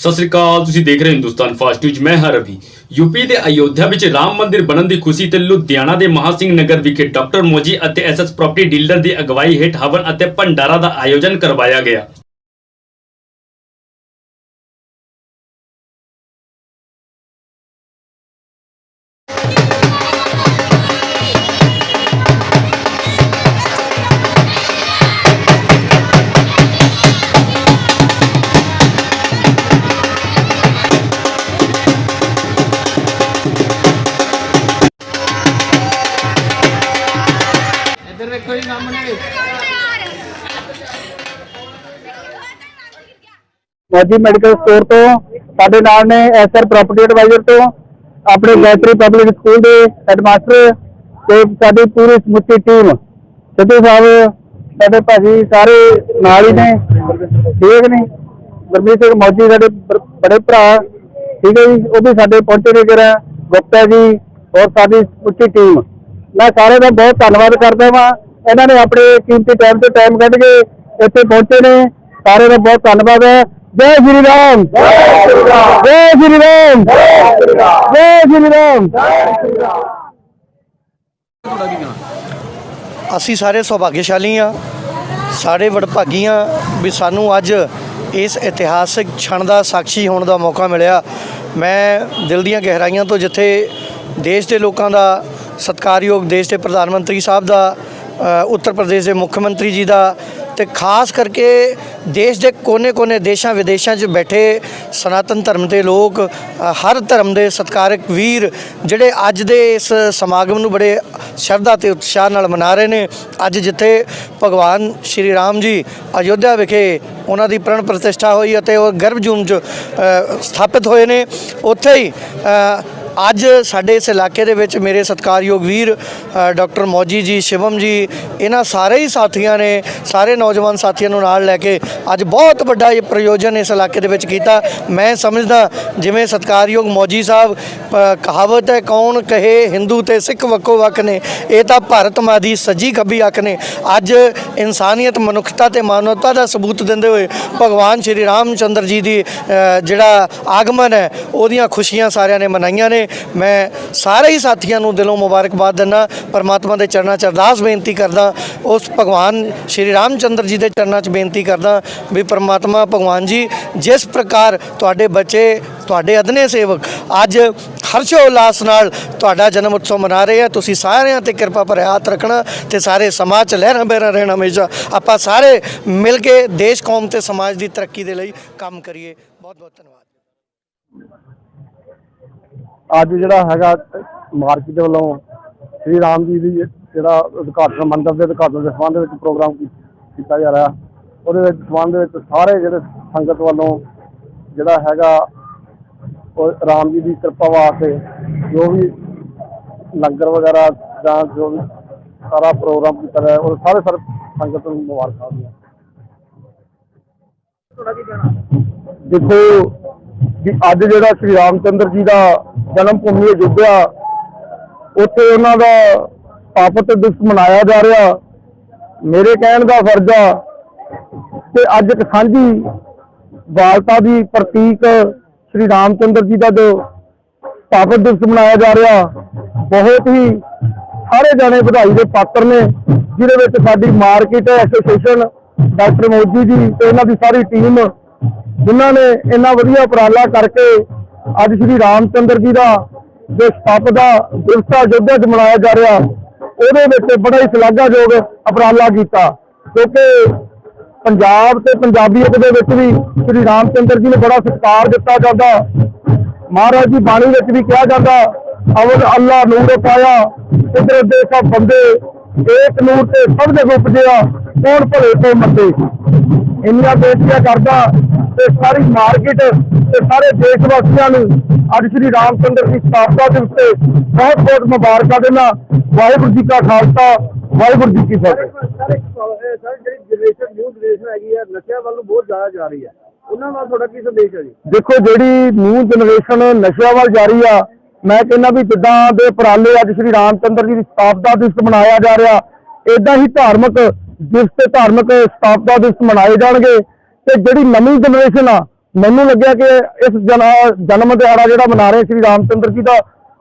ਸਤਿ ਸ੍ਰੀ ਅਕਾਲ, ਤੁਸੀਂ ਦੇਖ ਰਹੇ ਹੋ ਹਿੰਦੁਸਤਾਨ ਫਾਸਟ ਨਿਊਜ਼, ਮੈਂ ਹਾਂ ਰਵੀ। ਯੂਪੀ ਦੇ ਅਯੋਧਿਆ ਵਿੱਚ ਰਾਮ ਮੰਦਿਰ ਬਣਨ ਦੀ ਖੁਸ਼ੀ ਤੇ ਲੁਧਿਆਣਾ ਦੇ ਮਹਾ ਸਿੰਘ ਨਗਰ ਵਿਖੇ ਡਾਕਟਰ ਮੋਜੀ ਅਤੇ ਐਸਐਸ ਪ੍ਰਾਪਰਟੀ ਡੀਲਰ ਦੀ ਅਗਵਾਈ ਹੇਠ ਹਵਨ ਅਤੇ ਭੰਡਾਰਾ ਦਾ ਆਯੋਜਨ ਕਰਵਾਇਆ ਗਿਆ। ਮੋਦੀ ਮੈਡੀਕਲ ਸਟੋਰ ਤੋਂ, ਸਾਡੇ ਨਾਲ ਨੇ ਐਸਆਰ ਪ੍ਰਾਪਰਟੀ ਐਡਵਾਈਜ਼ਰ ਤੋਂ, ਆਪਣੇ ਗੈਟਰੀ ਪਬਲਿਕ ਸਕੂਲ ਦੇ ਹੈਡਮਾਸਟਰ ਤੇ ਸਾਡੀ ਪੂਰੀ ਸਮੁੱਚੀ ਟੀਮ ਸਿੱਧੂ ਸਾਹਿਬ, ਸਾਡੇ ਭਾਜੀ ਸਾਰੇ ਨਾਲ ਹੀ ਨੇ, ਠੀਕ ਨੇ। ਗੁਰਮੀਤ ਸਿੰਘ ਮੋਦੀ ਸਾਡੇ ਬੜੇ ਭਰਾ, ਠੀਕ ਹੈ ਜੀ, ਉਹ ਵੀ ਸਾਡੇ ਪਹੁੰਚੇ ਨੇ ਜਰਾ, ਗੁਪਤਾ ਜੀ ਔਰ ਸਾਡੀ ਸਮੁੱਚੀ ਟੀਮ ਮੈਂ ਸਾਰੇ ਦਾ ਬਹੁਤ ਧੰਨਵਾਦ ਕਰਦਾ ਵਾਂ। ਇਹਨਾਂ ਨੇ ਆਪਣੇ ਕੀਮਤੀ ਟਾਈਮ ਤੋਂ ਟਾਈਮ ਕੱਢ ਕੇ ਇੱਥੇ ਪਹੁੰਚੇ ਨੇ। ਸਾਰੇ ਦਾ ਬਹੁਤ ਧੰਨਵਾਦ ਹੈ। ਜੈ ਸ਼੍ਰੀ ਰਾਮ। ਜੈ ਸ਼੍ਰੀ ਰਾਮ। ਜੈ ਸ਼੍ਰੀ ਰਾਮ। ਜੈ ਸ਼੍ਰੀ ਰਾਮ। ਅਸੀਂ ਸਾਰੇ ਸੁਭਾਗਿਆਸ਼ਾਲੀ ਆ ਸਾਰੇ ਵਡਭਾਗੀ ਆ ਵੀ ਸਾਨੂੰ ਅੱਜ ਇਸ ਇਤਿਹਾਸਕ ਛਣ ਦਾ ਸਾਖੀ ਹੋਣ ਦਾ ਮੌਕਾ ਮਿਲਿਆ। ਮੈਂ ਦਿਲ ਦੀਆਂ ਗਹਿਰਾਈਆਂ ਤੋਂ ਜਿੱਥੇ ਦੇਸ਼ ਦੇ ਲੋਕਾਂ ਦਾ ਸਤਿਕਾਰਯੋਗ ਦੇਸ਼ ਦੇ ਪ੍ਰਧਾਨ ਮੰਤਰੀ ਸਾਹਿਬ ਦਾ ਉੱਤਰ ਪ੍ਰਦੇਸ਼ ਦੇ ਮੁੱਖ ਮੰਤਰੀ ਜੀ ਦਾ ਤੇ ਖਾਸ ਕਰਕੇ ਦੇਸ਼ ਦੇ ਕੋਨੇ-ਕੋਨੇ ਦੇਸ਼ਾਂ ਵਿਦੇਸ਼ਾਂ 'ਚ ਬੈਠੇ ਸਨਾਤਨ ਧਰਮ ਦੇ ਲੋਕ ਹਰ ਧਰਮ ਦੇ ਸਤਿਕਾਰਕ ਵੀਰ ਜਿਹੜੇ ਅੱਜ ਦੇ ਇਸ ਸਮਾਗਮ ਨੂੰ ਬੜੇ ਸ਼ਰਧਾ ਤੇ ਉਤਸ਼ਾਹ ਨਾਲ ਮਨਾ ਰਹੇ ਨੇ। ਅੱਜ ਜਿੱਥੇ ਭਗਵਾਨ ਸ਼੍ਰੀ ਰਾਮ ਜੀ ਅਯੋਧਿਆ ਵਿਖੇ ਉਹਨਾਂ ਦੀ ਪ੍ਰਣ ਪ੍ਰਤਿਸ਼ਠਾ ਹੋਈ ਅਤੇ ਉਹ ਗਰਭਜੂਮ 'ਚ ਸਥਾਪਿਤ ਹੋਏ ਨੇ, ਉੱਥੇ ਹੀ ਅੱਜ ਸਾਡੇ ਇਸ ਇਲਾਕੇ ਦੇ ਵਿੱਚ ਮੇਰੇ ਸਤਿਕਾਰਯੋਗ ਵੀਰ ਡਾਕਟਰ ਮੌਜੀ ਜੀ, ਸ਼ਿਵਮ ਜੀ, ਇਹਨਾਂ ਸਾਰੇ ਹੀ ਸਾਥੀਆਂ ਨੇ, ਸਾਰੇ ਨੌਜਵਾਨ ਸਾਥੀਆਂ ਨੂੰ ਨਾਲ ਲੈ ਕੇ ਅੱਜ ਬਹੁਤ ਵੱਡਾ ਇਹ ਪ੍ਰਯੋਜਨ ਇਸ ਇਲਾਕੇ ਦੇ ਵਿੱਚ ਕੀਤਾ। ਮੈਂ ਸਮਝਦਾ ਜਿਵੇਂ ਸਤਿਕਾਰਯੋਗ ਮੌਜੀ ਸਾਹਿਬ ਕਹਾਵਤ ਹੈ, ਕੌਣ ਕਹੇ ਹਿੰਦੂ ਤੇ ਸਿੱਖ ਵੱਖੋ ਵੱਖ ਨੇ, ਇਹ ਤਾਂ ਭਾਰਤ ਮਾਂ ਦੀ ਸੱਜੀ ਖੱਬੀ ਅੱਖ ਨੇ। ਅੱਜ ਇਨਸਾਨੀਅਤ, ਮਨੁੱਖਤਾ ਤੇ ਮਾਨਵਤਾ ਦਾ ਸਬੂਤ ਦਿੰਦੇ ਹੋਏ ਭਗਵਾਨ ਸ਼੍ਰੀ ਰਾਮ ਚੰਦਰ ਜੀ ਦੀ ਜਿਹੜਾ ਆਗਮਨ ਹੈ, ਉਹਦੀਆਂ ਖੁਸ਼ੀਆਂ ਸਾਰਿਆਂ ਨੇ ਮਨਾਈਆਂ ਨੇ। ਮੈਂ ਸਾਰੇ ਹੀ ਸਾਥੀਆਂ ਨੂੰ ਦਿਲੋਂ ਮੁਬਾਰਕਬਾਦ ਦਿੰਦਾ, ਪਰਮਾਤਮਾ ਦੇ ਚਰਨਾਂ 'ਚ ਅਰਦਾਸ ਬੇਨਤੀ ਕਰਦਾ, ਉਸ ਭਗਵਾਨ ਸ਼੍ਰੀ ਰਾਮ ਚੰਦਰ ਜੀ ਦੇ ਚਰਨਾਂ 'ਚ ਬੇਨਤੀ ਕਰਦਾ ਵੀ ਪਰਮਾਤਮਾ, ਭਗਵਾਨ ਜੀ, ਜਿਸ ਪ੍ਰਕਾਰ ਤੁਹਾਡੇ ਬੱਚੇ, ਤੁਹਾਡੇ ਅਦਨੇ ਸੇਵਕ ਅੱਜ ਹਰਸ਼ੋ ਉਲਾਸ ਨਾਲ ਤੁਹਾਡਾ ਜਨਮ ਉਤਸਵ ਮਨਾ ਰਹੇ ਆ, ਤੁਸੀਂ ਸਾਰਿਆਂ ਤੇ ਕਿਰਪਾ ਭਰਿਆ ਹੱਥ ਰੱਖਣਾ ਤੇ ਸਾਰੇ ਸਮਾਜ 'ਚ ਲਹਿਰਾਂ ਬਹਿਰਾਂ ਰਹਿਣਾ ਹਮੇਸ਼ਾ। ਆਪਾਂ ਸਾਰੇ ਮਿਲ ਕੇ ਦੇਸ਼, ਕੌਮ ਤੇ ਸਮਾਜ ਦੀ ਤਰੱਕੀ ਦੇ ਲਈ ਕੰਮ ਕਰੀਏ। ਬਹੁਤ ਬਹੁਤ ਧੰਨਵਾਦ। ਅੱਜ ਜਿਹੜਾ ਹੈਗਾ ਮਾਰਕੀਟ ਵੱਲੋਂ ਸ੍ਰੀ ਰਾਮ ਜੀ ਦੀ ਜਿਹੜਾ ਉਦਘਾਟਨ ਮੰਦਿਰ ਦੇ ਉਦਘਾਟਨ ਦੇ ਸੰਬੰਧ ਵਿੱਚ ਪ੍ਰੋਗਰਾਮ ਕੀਤਾ ਜਾ ਰਿਹਾ। ਉਹਦੇ ਵਿੱਚ ਸੰਬੰਧ ਵਿੱਚ ਸਾਰੇ ਜਿਹੜੇ ਸੰਗਤ ਵੱਲੋਂ ਜਿਹੜਾ ਹੈਗਾ ਉਹ ਰਾਮ ਜੀ ਦੀ ਕਿਰਪਾ ਵਾਸਤੇ ਜੋ ਵੀ ਲੰਗਰ ਵਗੈਰਾ ਜਾਂ ਜੋ ਵੀ ਸਾਰਾ ਪ੍ਰੋਗਰਾਮ ਕੀਤਾ ਗਿਆ ਉਹ ਸਾਰੇ ਸਰ ਸੰਗਤ ਨੂੰ ਮੁਬਾਰਕਾਂ ਦੀਆਂ ਦੇਖੋ ਵੀ ਅੱਜ ਜਿਹੜਾ ਸ਼੍ਰੀ ਰਾਮ ਚੰਦਰ ਜੀ ਦਾ ਜਨਮ ਭੂਮੀ ਅਯੁੱਧਿਆ ਉੱਥੇ ਉਹਨਾਂ ਦਾ ਸਥਾਪਿਤ ਦਿਵਸ ਮਨਾਇਆ ਜਾ ਰਿਹਾ। ਮੇਰੇ ਕਹਿਣ ਦਾ ਫਰਜ਼ ਆ ਕਿ ਅੱਜ ਇੱਕ ਸਾਂਝੀ ਵਾਲਤਾ ਦੀ ਪ੍ਰਤੀਕ ਸ਼੍ਰੀ ਰਾਮ ਚੰਦਰ ਜੀ ਦਾ ਜੋ ਸਥਾਪਿਤ ਦਿਵਸ ਮਨਾਇਆ ਜਾ ਰਿਹਾ, ਬਹੁਤ ਹੀ ਸਾਰੇ ਜਾਣੇ ਵਧਾਈ ਦੇ ਪਾਤਰ ਨੇ, ਜਿਹਦੇ ਵਿੱਚ ਸਾਡੀ market association, doctor Modi ji ਤੇ ਇਹਨਾਂ ਦੀ ਸਾਰੀ ਟੀਮ ਜਿਨ੍ਹਾਂ ਨੇ ਇੰਨਾ ਵਧੀਆ ਉਪਰਾਲਾ ਕਰਕੇ ਅੱਜ ਸ਼੍ਰੀ ਰਾਮ ਚੰਦਰ ਜੀ ਦਾ ਜੋ ਸਥਾਪਨਾ ਦਾ ਦਿਵਸ ਆ ਅਯੋਧਿਆ 'ਚ ਮਨਾਇਆ ਜਾ ਰਿਹਾ, ਉਹਦੇ ਵਿੱਚ ਬੜਾ ਹੀ ਸ਼ਲਾਘਾਯੋਗ ਉਪਰਾਲਾ ਕੀਤਾ ਕਿਉਂਕਿ ਪੰਜਾਬ ਤੇ ਪੰਜਾਬੀਅਤ ਦੇ ਵਿੱਚ ਵੀ ਸ਼੍ਰੀ ਰਾਮ ਚੰਦਰ ਜੀ ਨੂੰ ਬੜਾ ਸਤਿਕਾਰ ਦਿੱਤਾ ਜਾਂਦਾ। ਮਹਾਰਾਜ ਦੀ ਬਾਣੀ ਵਿੱਚ ਵੀ ਕਿਹਾ ਜਾਂਦਾ ਅਵਲ ਅੱਲਾ ਨੂਰ ਪਾਇਆ ਕੁਦਰਤ ਦੇ ਸਭ ਬੰਦੇ, ਏਕ ਨੂਰ ਤੇ ਸਭ ਦੇ ਉਪਜਿਆ, ਕੌਣ ਭਲੇ ਤੋਂ ਮੰਦੇ? ਇੰਨੀਆਂ ਬੇਨਤੀਆਂ ਕਰਦਾ ਤੇ ਸਾਰੀ ਮਾਰਕੀਟ ਤੇ ਸਾਰੇ ਦੇਸ਼ ਵਾਸੀਆਂ ਨੂੰ ਅੱਜ ਸ਼੍ਰੀ ਰਾਮ ਚੰਦਰ ਦੀ ਸਥਾਪਨਾ ਦਿਵਸ ਤੇ ਬਹੁਤ ਬਹੁਤ ਮੁਬਾਰਕਾਂ ਦੇਣਾ। ਵਾਹਿਗੁਰੂ ਜੀ ਕਾ ਖਾਲਸਾ ਵਾਹਿਗੁਰੂ ਜੀ ਕੀ ਫਤਿਹ। ਸਰ ਜਿਹੜੀ ਜਨਰੇਸ਼ਨ ਨਿਊ ਜਨਰੇਸ਼ਨ ਹੈਗੀ ਹੈ ਨਸ਼ਿਆਂ ਵੱਲ ਨੂੰ ਬਹੁਤ ਜ਼ਿਆਦਾ ਜਾ ਰਹੀ ਹੈ ਉਹਨਾਂ ਨਾਲ ਤੁਹਾਡਾ ਕੀ ਸੰਦੇਸ਼ ਹੈ ਜੀ? ਦੇਖੋ ਜਿਹੜੀ ਨਿਊ ਜਨਰੇਸ਼ਨ ਨਸ਼ਿਆਂ ਵੱਲ ਜਾ ਰਹੀ ਆ ਮੈਂ ਕਹਿੰਦਾ ਵੀ ਜਿੱਦਾਂ ਦੇ ਉਪਰਾਲੇ ਅੱਜ ਸ਼੍ਰੀ ਰਾਮ ਚੰਦਰ ਜੀ ਦੀ ਸਥਾਪਨਾ ਦਿਵਸ ਮਨਾਇਆ ਜਾ ਰਿਹਾ ਇਦਾਂ ਹੀ ਧਾਰਮਿਕ ਦਿਵਸ ਤੇ ਧਾਰਮਿਕ ਸਥਾਪਨਾ ਦਿਵਸ ਮਨਾਏ ਜਾਣਗੇ। ਤੇ ਜਿਹੜੀ ਨਵੀਂ ਜਨਰੇਸ਼ਨ ਆ, ਮੈਨੂੰ ਲੱਗਿਆ ਕਿ ਇਸ ਜਨ- ਜਨਮ ਦਿਹਾੜਾ ਜਿਹੜਾ ਮਨਾ ਰਹੇ ਸ੍ਰੀ ਰਾਮਚੰਦਰ ਜੀ ਦਾ,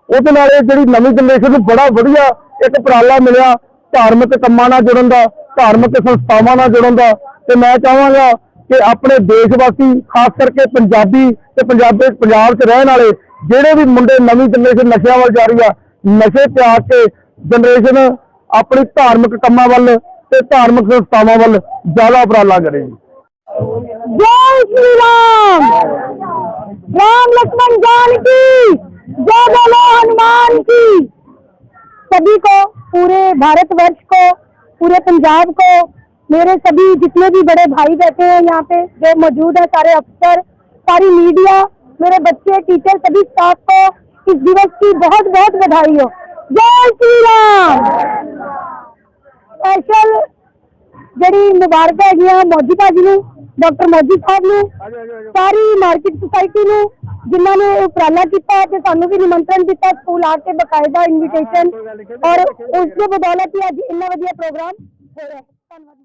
ਉਹਦੇ ਨਾਲ ਇਹ ਜਿਹੜੀ ਨਵੀਂ ਜਨਰੇਸ਼ਨ ਨੂੰ ਬੜਾ ਵਧੀਆ ਇੱਕ ਉਪਰਾਲਾ ਮਿਲਿਆ ਧਾਰਮਿਕ ਕੰਮਾਂ ਨਾਲ ਜੁੜਨ ਦਾ, ਧਾਰਮਿਕ ਸੰਸਥਾਵਾਂ ਨਾਲ ਜੁੜਨ ਦਾ। ਤੇ ਮੈਂ ਚਾਹਾਂਗਾ ਕਿ ਆਪਣੇ ਦੇਸ਼ ਵਾਸੀ ਖਾਸ ਕਰਕੇ ਪੰਜਾਬੀ ਤੇ ਪੰਜਾਬ ਦੇ ਪੰਜਾਬ 'ਚ ਰਹਿਣ ਵਾਲੇ ਜਿਹੜੇ ਵੀ ਮੁੰਡੇ ਨਵੀਂ ਜਨਰੇਸ਼ਨ ਨਸ਼ਿਆਂ ਵੱਲ ਜਾ ਰਹੀ ਆ, ਨਸ਼ੇ ਤਿਆਗ ਕੇ ਜਨਰੇਸ਼ਨ ਆਪਣੀ ਧਾਰਮਿਕ ਕੰਮਾਂ ਵੱਲ ਤੇ ਧਾਰਮਿਕ ਸੰਸਥਾਵਾਂ ਵੱਲ ਜ਼ਿਆਦਾ ਉਪਰਾਲਾ ਕਰੇ। ਜੀ जय श्री राम राम लक्ष्मण जान की जय बोलो हनुमान की। सभी को, पूरे भारतवर्ष को, पूरे पंजाब को, मेरे सभी जितने भी बड़े भाई बैठे हैं यहाँ पे, जो मौजूद है सारे अफसर, सारी मीडिया मेरे बच्चे टीचर सभी स्टाफ को इस दिवस की बहुत बहुत बधाई हो जय श्री राम स्पेशल जड़ी मुबारक है मौजूदा जी ने। ਡਾਕਟਰ ਮੋਦੀ ਸਾਹਿਬ ਨੂੰ ਸਾਰੀ ਮਾਰਕੀਟ ਸੁਸਾਇਟੀ ਨੂੰ ਜਿਨ੍ਹਾਂ ਨੇ ਉਪਰਾਲਾ ਕੀਤਾ ਤੇ ਸਾਨੂੰ ਵੀ ਨਿਮੰਤਰਣ ਦਿੱਤਾ ਸਕੂਲ ਆ ਕੇ ਬਕਾਇਦਾ ਇਨਵੀਟੇਸ਼ਨ ਔਰ ਉਸ ਦੇ ਬਦੌਲਤ ਹੀ ਅੱਜ ਇੰਨਾ ਵਧੀਆ ਪ੍ਰੋਗਰਾਮ ਹੋ ਰਿਹਾ ਹੈ। ਧੰਨਵਾਦ